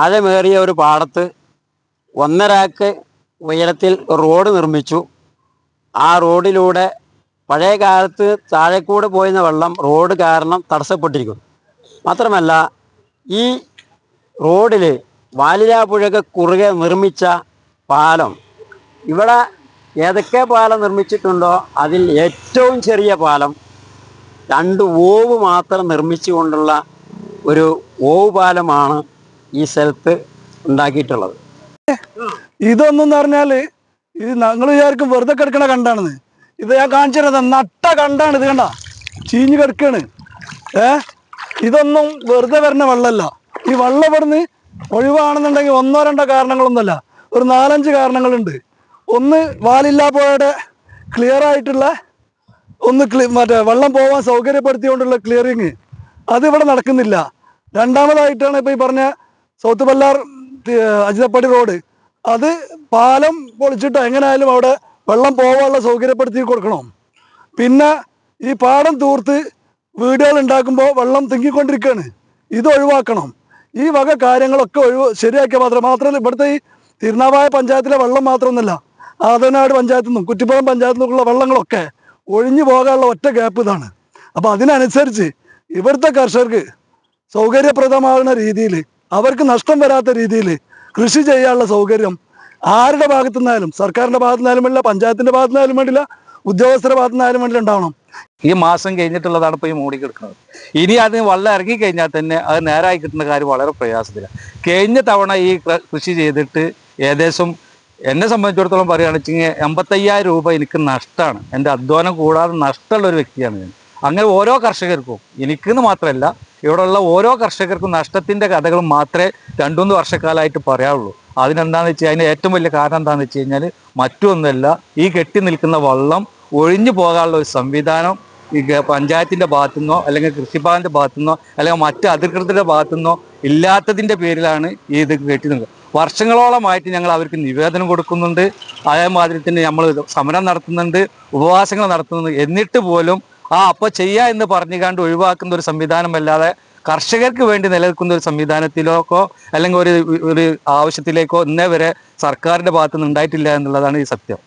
ആഴമേറിയ ഒരു പാടത്ത് ഒന്നരാക്ക് ഉയരത്തിൽ റോഡ് നിർമ്മിച്ചു. ആ റോഡിലൂടെ പഴയ കാലത്ത് താഴെക്കൂടെ പോയിരുന്ന വെള്ളം റോഡ് കാരണം തടസ്സപ്പെട്ടിരിക്കുന്നു. മാത്രമല്ല ഈ റോഡിൽ വാലിരാപ്പുഴയ്ക്ക് കുറുകെ നിർമ്മിച്ച പാലം ഇവിടെ ഏതൊക്കെ പാലം നിർമ്മിച്ചിട്ടുണ്ടോ അതിൽ ഏറ്റവും ചെറിയ പാലം രണ്ട് ഓവ് മാത്രം നിർമ്മിച്ചുകൊണ്ടുള്ള ഒരു ഓവ് പാലമാണ് ഈ സ്ഥലത്ത് ഉണ്ടാക്കിയിട്ടുള്ളത്. ഇതൊന്നും പറഞ്ഞാൽ ഇത് ഞങ്ങൾ വിചാരിക്കും വെറുതെ കിടക്കണ കണ്ടാണെന്ന്. ഇത് ഞാൻ കാണിച്ചു തരുന്നത് നട്ട കണ്ടാണ് ഇത് കണ്ട. ചീഞ്ഞു കിടക്കാണ്. ഏ? ഇതൊന്നും വെറുതെ വരുന്ന വെള്ളമല്ല. ഈ വെള്ളം ഇവിടുന്ന് ഒഴിവാണെന്നുണ്ടെങ്കിൽ ഒന്നോ രണ്ടോ കാരണങ്ങളൊന്നുമല്ല. ഒരു നാലഞ്ച് കാരണങ്ങളുണ്ട്. ഒന്ന് വാലില്ലാപ്പോയുടെ ക്ലിയർ ആയിട്ടുള്ള ഒന്ന് ക്ലി മറ്റേ വെള്ളം പോവാൻ സൗകര്യപ്പെടുത്തിക്കൊണ്ടുള്ള ക്ലിയറിങ് അത് ഇവിടെ നടക്കുന്നില്ല. രണ്ടാമതായിട്ടാണ് ഇപ്പൊ ഈ പറഞ്ഞ സൗത്ത് ബല്ലാർ അജിതപ്പടി റോഡ്. അത് പാലം പൊളിച്ചിട്ട് എങ്ങനെയായാലും അവിടെ വെള്ളം പോകാനുള്ള സൗകര്യപ്പെടുത്തി കൊടുക്കണം. പിന്നെ ഈ പാടം തൂർത്ത് വീടുകൾ ഉണ്ടാക്കുമ്പോൾ വെള്ളം തിങ്ങിക്കൊണ്ടിരിക്കുകയാണ്. ഇത് ഒഴിവാക്കണം. ഈ വക കാര്യങ്ങളൊക്കെ ഒഴിവ് ശരിയാക്കിയ മാത്രം മാത്രമല്ല ഇവിടുത്തെ ഈ തിരുനാവായ പഞ്ചായത്തിലെ വെള്ളം മാത്രമൊന്നുമല്ല ആദനാട് പഞ്ചായത്തു നിന്നും കുറ്റിപ്പുറം പഞ്ചായത്തു നിന്നുള്ള വെള്ളങ്ങളൊക്കെ ഒഴിഞ്ഞു പോകാനുള്ള ഒറ്റ ഗ്യാപ്പ് ഇതാണ്. അപ്പോൾ അതിനനുസരിച്ച് ഇവിടുത്തെ കർഷകർക്ക് സൗകര്യപ്രദമാകുന്ന രീതിയിൽ അവർക്ക് നഷ്ടം വരാത്ത രീതിയിൽ കൃഷി ചെയ്യാനുള്ള സൗകര്യം ആരുടെ ഭാഗത്തു നിന്നായാലും സർക്കാരിന്റെ ഭാഗത്തു നിന്നാലും വേണ്ടില്ല പഞ്ചായത്തിന്റെ ഭാഗത്തു നിന്നാലും വേണ്ടില്ല ഉദ്യോഗസ്ഥരുടെ ഭാഗത്തു നിന്നാലും വേണ്ടില്ല ഉണ്ടാവണം. ഈ മാസം കഴിഞ്ഞിട്ടുള്ളതാണ് ഇപ്പോൾ ഈ മൂടിക്കെടുക്കുന്നത്. കിടക്കുന്നത് ഇനി അത് വെള്ളം ഇറങ്ങി കഴിഞ്ഞാൽ തന്നെ അത് നേരായി കിട്ടുന്ന കാര്യം വളരെ പ്രയാസത്തിലാണ്. കഴിഞ്ഞ തവണ ഈ കൃഷി ചെയ്തിട്ട് ഏകദേശം എന്നെ സംബന്ധിച്ചിടത്തോളം പറയുകയാണെന്ന് വെച്ചെങ്കിൽ എൺപത്തയ്യായിരം രൂപ എനിക്ക് നഷ്ടമാണ്. എന്റെ അധ്വാനം കൂടാതെ നഷ്ടമുള്ള ഒരു വ്യക്തിയാണ് ഞാൻ. അങ്ങനെ ഓരോ കർഷകർക്കും എനിക്കെന്ന് മാത്രമല്ല ഇവിടെയുള്ള ഓരോ കർഷകർക്കും നഷ്ടത്തിന്റെ കഥകൾ മാത്രമേ രണ്ടുമൂന്ന് വർഷക്കാലമായിട്ട് പറയാവുള്ളൂ. അതിനെന്താണെന്ന് വെച്ചാൽ അതിന് ഏറ്റവും വലിയ കാരണം എന്താണെന്ന് വെച്ച് കഴിഞ്ഞാൽ മറ്റൊന്നല്ല ഈ കെട്ടി നിൽക്കുന്ന വള്ളം ഒഴിഞ്ഞു പോകാനുള്ള ഒരു സംവിധാനം ഈ പഞ്ചായത്തിന്റെ ഭാഗത്തുനിന്നോ അല്ലെങ്കിൽ കൃഷിഭവന്റെ ഭാഗത്തുനിന്നോ അല്ലെങ്കിൽ മറ്റ് അധികൃതരുടെ ഭാഗത്തുനിന്നോ ഇല്ലാത്തതിന്റെ പേരിലാണ് ഈ ഇത് കെട്ടി നിൽക്കുന്നത്. വർഷങ്ങളോളമായിട്ട് ഞങ്ങൾ അവർക്ക് നിവേദനം കൊടുക്കുന്നുണ്ട്. അതേമാതിരി തന്നെ നമ്മൾ സമരം നടത്തുന്നുണ്ട് ഉപവാസങ്ങൾ നടത്തുന്നുണ്ട്. എന്നിട്ട് പോലും ആ അപ്പൊ ചെയ്യാ എന്ന് പറഞ്ഞുകാണ്ട് ഒഴിവാക്കുന്ന ഒരു സംവിധാനമല്ലാതെ കർഷകർക്ക് വേണ്ടി നിലനിൽക്കുന്ന ഒരു സംവിധാനത്തിലേക്കോ അല്ലെങ്കിൽ ഒരു ഒരു ആവശ്യത്തിലേക്കോ ഇന്നേ വരെ സർക്കാരിന്റെ ഭാഗത്തുനിന്ന് ഉണ്ടായിട്ടില്ല എന്നുള്ളതാണ് ഈ സത്യം.